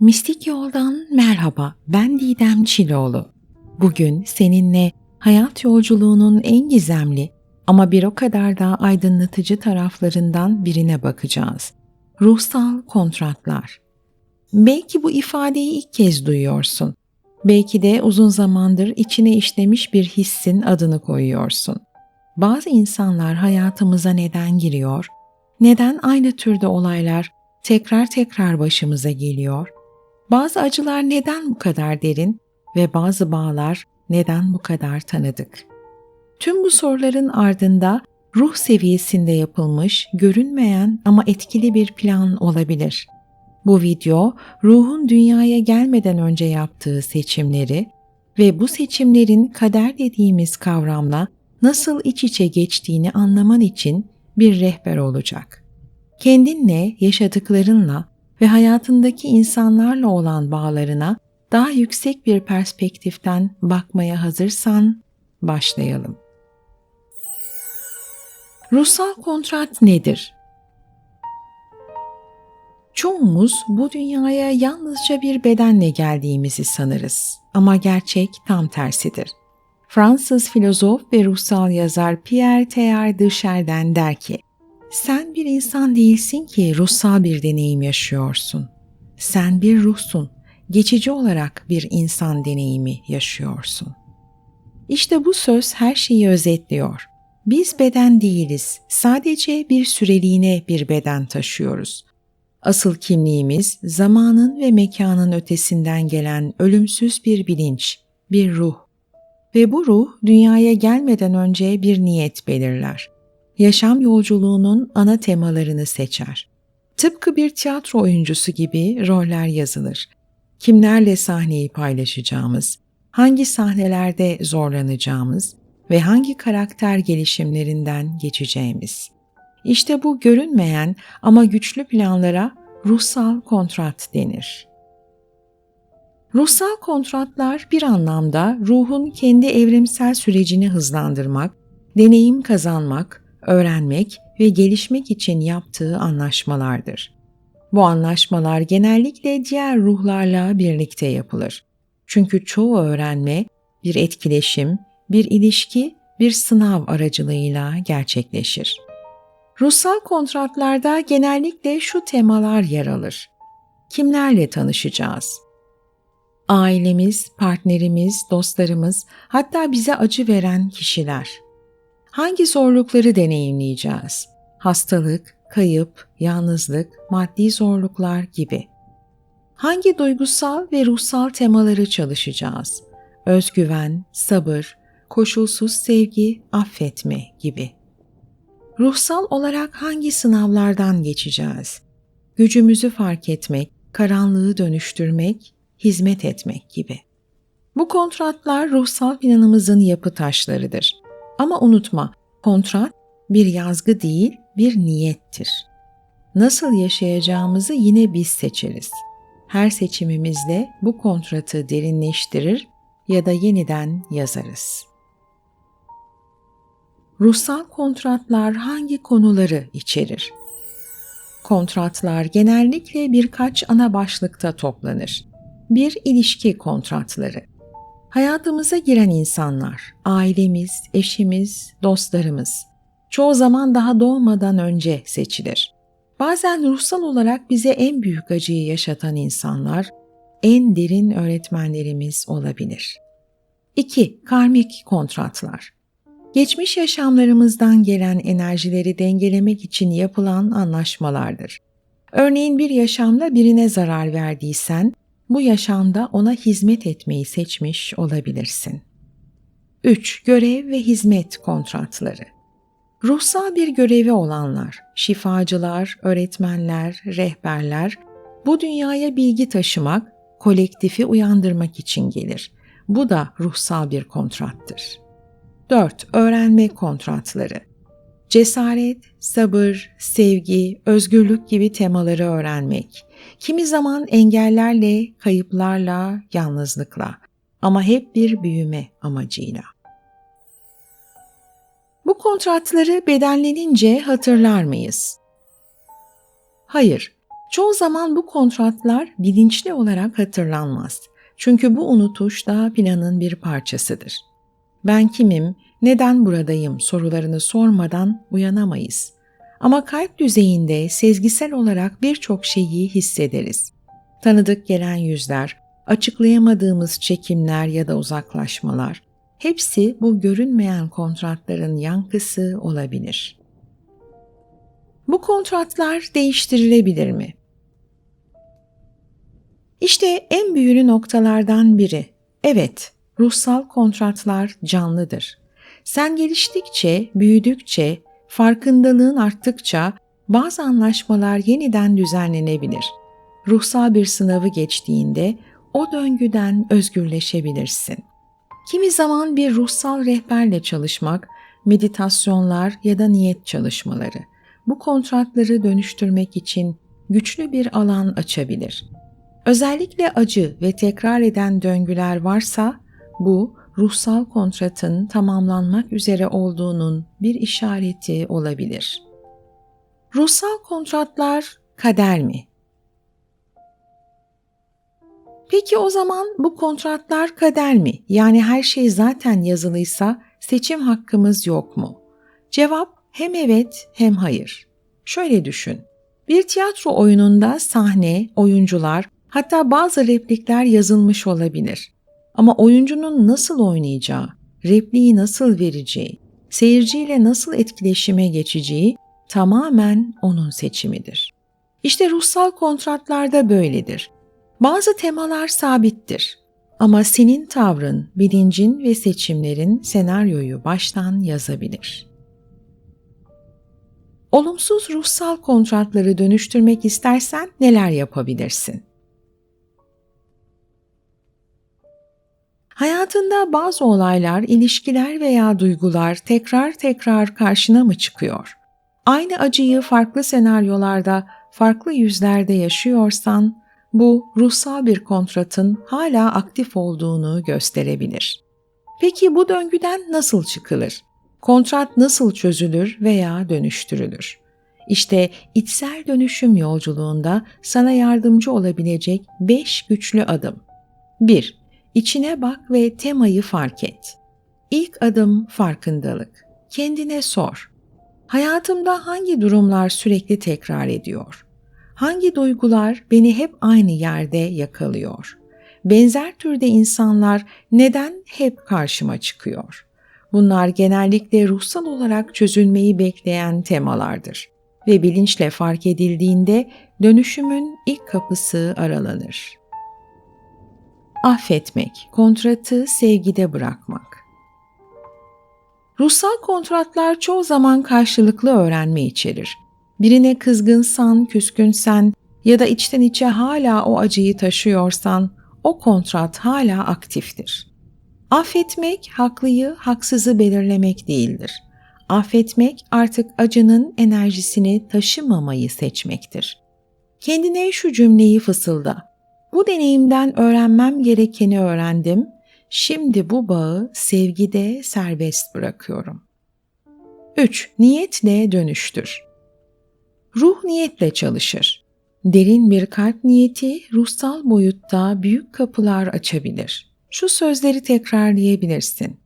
Mistik Yoldan merhaba, ben Didem Çiloğlu. Bugün seninle hayat yolculuğunun en gizemli ama bir o kadar da aydınlatıcı taraflarından birine bakacağız. Ruhsal kontratlar. Belki bu ifadeyi ilk kez duyuyorsun. Belki de uzun zamandır içine işlemiş bir hissin adını koyuyorsun. Bazı insanlar hayatımıza neden giriyor? Neden aynı türde olaylar tekrar tekrar başımıza geliyor? Bazı acılar neden bu kadar derin ve bazı bağlar neden bu kadar tanıdık? Tüm bu soruların ardında ruh seviyesinde yapılmış, görünmeyen ama etkili bir plan olabilir. Bu video, ruhun dünyaya gelmeden önce yaptığı seçimleri ve bu seçimlerin kader dediğimiz kavramla nasıl iç içe geçtiğini anlaman için bir rehber olacak. Kendinle, yaşadıklarınla ve hayatındaki insanlarla olan bağlarına daha yüksek bir perspektiften bakmaya hazırsan başlayalım. Ruhsal kontrat nedir? Çoğumuz bu dünyaya yalnızca bir bedenle geldiğimizi sanırız ama gerçek tam tersidir. Fransız filozof ve ruhsal yazar Pierre Teilhard de Chardin der ki, sen bir insan değilsin ki ruhsal bir deneyim yaşıyorsun. Sen bir ruhsun, geçici olarak bir insan deneyimi yaşıyorsun. İşte bu söz her şeyi özetliyor. Biz beden değiliz, sadece bir süreliğine bir beden taşıyoruz. Asıl kimliğimiz zamanın ve mekanın ötesinden gelen ölümsüz bir bilinç, bir ruh. Ve bu ruh dünyaya gelmeden önce bir niyet belirler yaşam yolculuğunun ana temalarını seçer. Tıpkı bir tiyatro oyuncusu gibi roller yazılır. Kimlerle sahneyi paylaşacağımız, hangi sahnelerde zorlanacağımız ve hangi karakter gelişimlerinden geçeceğimiz. İşte bu görünmeyen ama güçlü planlara ruhsal kontrat denir. Ruhsal kontratlar bir anlamda ruhun kendi evrimsel sürecini hızlandırmak, deneyim kazanmak, öğrenmek ve gelişmek için yaptığı anlaşmalardır. Bu anlaşmalar genellikle diğer ruhlarla birlikte yapılır. Çünkü çoğu öğrenme bir etkileşim, bir ilişki, bir sınav aracılığıyla gerçekleşir. Ruhsal kontratlarda genellikle şu temalar yer alır. Kimlerle tanışacağız? Ailemiz, partnerimiz, dostlarımız, hatta bize acı veren kişiler hangi zorlukları deneyimleyeceğiz? Hastalık, kayıp, yalnızlık, maddi zorluklar gibi. Hangi duygusal ve ruhsal temaları çalışacağız? Özgüven, sabır, koşulsuz sevgi, affetme gibi. Ruhsal olarak hangi sınavlardan geçeceğiz? Gücümüzü fark etmek, karanlığı dönüştürmek, hizmet etmek gibi. Bu kontratlar ruhsal planımızın yapı taşlarıdır. Ama unutma, kontrat bir yazgı değil, bir niyettir. Nasıl yaşayacağımızı yine biz seçeriz. Her seçimimizle bu kontratı derinleştirir ya da yeniden yazarız. Ruhsal kontratlar hangi konuları içerir? Kontratlar genellikle birkaç ana başlıkta toplanır. Bir ilişki kontratları. Hayatımıza giren insanlar, ailemiz, eşimiz, dostlarımız çoğu zaman daha doğmadan önce seçilir. Bazen ruhsal olarak bize en büyük acıyı yaşatan insanlar en derin öğretmenlerimiz olabilir. 2. Karmik kontratlar. Geçmiş yaşamlarımızdan gelen enerjileri dengelemek için yapılan anlaşmalardır. Örneğin bir yaşamda birine zarar verdiysen bu yaşamda ona hizmet etmeyi seçmiş olabilirsin. 3. Görev ve hizmet kontratları. Ruhsal bir görevi olanlar, şifacılar, öğretmenler, rehberler bu dünyaya bilgi taşımak, kolektifi uyandırmak için gelir. Bu da ruhsal bir kontrattır. 4. Öğrenme kontratları. Cesaret, sabır, sevgi, özgürlük gibi temaları öğrenmek, Kimi zaman engellerle, kayıplarla, yalnızlıkla ama hep bir büyüme amacıyla. Bu kontratları bedenlenince hatırlar mıyız? Hayır, Çoğu zaman bu kontratlar bilinçli olarak hatırlanmaz. Çünkü bu unutuş da planın bir parçasıdır. Ben kimim, neden buradayım sorularını sormadan uyanamayız. Ama kalp düzeyinde sezgisel olarak birçok şeyi hissederiz. Tanıdık gelen yüzler, açıklayamadığımız çekimler ya da uzaklaşmalar, hepsi bu görünmeyen kontratların yankısı olabilir. Bu kontratlar değiştirilebilir mi? İşte en büyülü noktalardan biri. Evet, ruhsal kontratlar canlıdır. Sen geliştikçe, büyüdükçe, farkındalığın arttıkça bazı anlaşmalar yeniden düzenlenebilir. Ruhsal bir sınavı geçtiğinde o döngüden özgürleşebilirsin. Kimi zaman bir ruhsal rehberle çalışmak, meditasyonlar ya da niyet çalışmaları bu kontratları dönüştürmek için güçlü bir alan açabilir. Özellikle acı ve tekrar eden döngüler varsa bu ruhsal kontratın tamamlanmak üzere olduğunun bir işareti olabilir. Ruhsal kontratlar kader mi? Peki o zaman bu kontratlar kader mi? Yani her şey zaten yazılıysa seçim hakkımız yok mu? Cevap hem evet hem hayır. Şöyle düşün. Bir tiyatro oyununda sahne, oyuncular, hatta bazı replikler yazılmış olabilir. Ama oyuncunun nasıl oynayacağı, repliği nasıl vereceği, seyirciyle nasıl etkileşime geçeceği tamamen onun seçimidir. İşte ruhsal kontratlarda böyledir. Bazı temalar sabittir. Ama senin tavrın, bilincin ve seçimlerin senaryoyu baştan yazabilir. Olumsuz ruhsal kontratları dönüştürmek istersen neler yapabilirsin? Hayatında bazı olaylar, ilişkiler veya duygular tekrar tekrar karşına mı çıkıyor? Aynı acıyı farklı senaryolarda, farklı yüzlerde yaşıyorsan, bu ruhsal bir kontratın hala aktif olduğunu gösterebilir. Peki bu döngüden nasıl çıkılır? Kontrat nasıl çözülür veya dönüştürülür? İşte içsel dönüşüm yolculuğunda sana yardımcı olabilecek 5 güçlü adım. 1. İçine bak ve temayı fark et. İlk adım farkındalık. Kendine sor. Hayatımda hangi durumlar sürekli tekrar ediyor? Hangi duygular beni hep aynı yerde yakalıyor? Benzer türde insanlar neden hep karşıma çıkıyor? Bunlar genellikle ruhsal olarak çözülmeyi bekleyen temalardır ve bilinçle fark edildiğinde dönüşümün ilk kapısı aralanır. Affetmek, kontratı sevgide bırakmak. Ruhsal kontratlar çoğu zaman karşılıklı öğrenme içerir. Birine kızgınsan, küskünsen ya da içten içe hala o acıyı taşıyorsan o kontrat hala aktiftir. Affetmek haklıyı, haksızı belirlemek değildir. Affetmek artık acının enerjisini taşımamayı seçmektir. Kendine şu cümleyi fısılda. Bu deneyimden öğrenmem gerekeni öğrendim. Şimdi bu bağı sevgide serbest bırakıyorum. 3. Niyetle dönüştür. Ruh niyetle çalışır. Derin bir kalp niyeti ruhsal boyutta büyük kapılar açabilir. Şu sözleri tekrarlayabilirsin.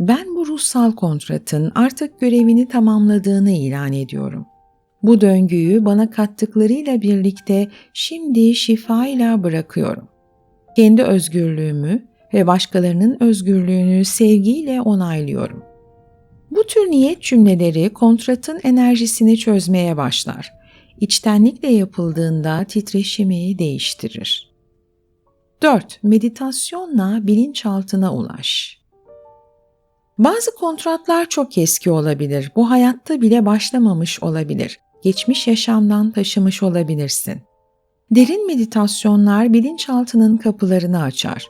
Ben bu ruhsal kontratın artık görevini tamamladığını ilan ediyorum. Bu döngüyü bana kattıklarıyla birlikte şimdi şifayla bırakıyorum. Kendi özgürlüğümü ve başkalarının özgürlüğünü sevgiyle onaylıyorum. Bu tür niyet cümleleri kontratın enerjisini çözmeye başlar. İçtenlikle yapıldığında titreşimi değiştirir. 4. Meditasyonla bilinçaltına ulaş. Bazı kontratlar çok eski olabilir. Bu hayatta bile başlamamış olabilir. Geçmiş yaşamdan taşımış olabilirsin. Derin meditasyonlar bilinçaltının kapılarını açar.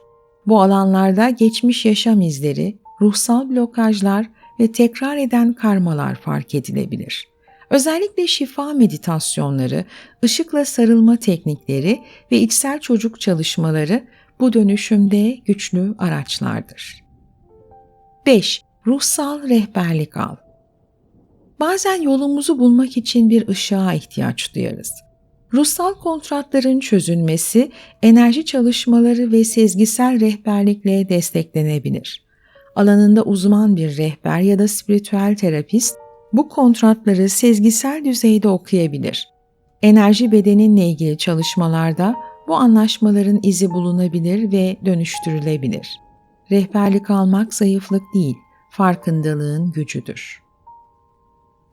Bu alanlarda geçmiş yaşam izleri, ruhsal blokajlar ve tekrar eden karmalar fark edilebilir. Özellikle şifa meditasyonları, ışıkla sarılma teknikleri ve içsel çocuk çalışmaları bu dönüşümde güçlü araçlardır. 5. Ruhsal rehberlik al. Bazen yolumuzu bulmak için bir ışığa ihtiyaç duyarız. Ruhsal kontratların çözülmesi enerji çalışmaları ve sezgisel rehberlikle desteklenebilir. Alanında uzman bir rehber ya da spiritüel terapist bu kontratları sezgisel düzeyde okuyabilir. Enerji bedeninle ilgili çalışmalarda bu anlaşmaların izi bulunabilir ve dönüştürülebilir. Rehberlik almak zayıflık değil, farkındalığın gücüdür.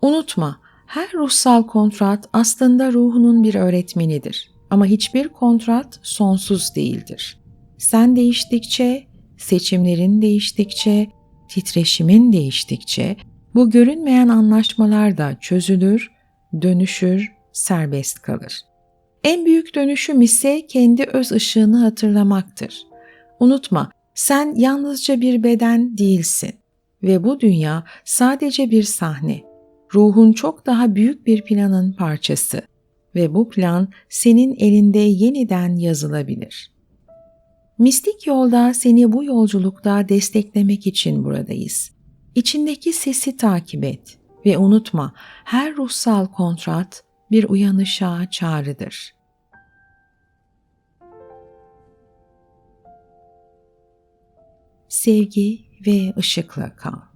Unutma, her ruhsal kontrat aslında ruhunun bir öğretmenidir. Ama hiçbir kontrat sonsuz değildir. Sen değiştikçe, seçimlerin değiştikçe, titreşimin değiştikçe bu görünmeyen anlaşmalar da çözülür, dönüşür, serbest kalır. En büyük dönüşüm ise kendi öz ışığını hatırlamaktır. Unutma, sen yalnızca bir beden değilsin ve bu dünya sadece bir sahne. Ruhun çok daha büyük bir planın parçası ve bu plan senin elinde yeniden yazılabilir. Mistik yolda seni bu yolculukta desteklemek için buradayız. İçindeki sesi takip et ve unutma her ruhsal kontrat bir uyanışa çağrıdır. Sevgi ve ışıkla kal.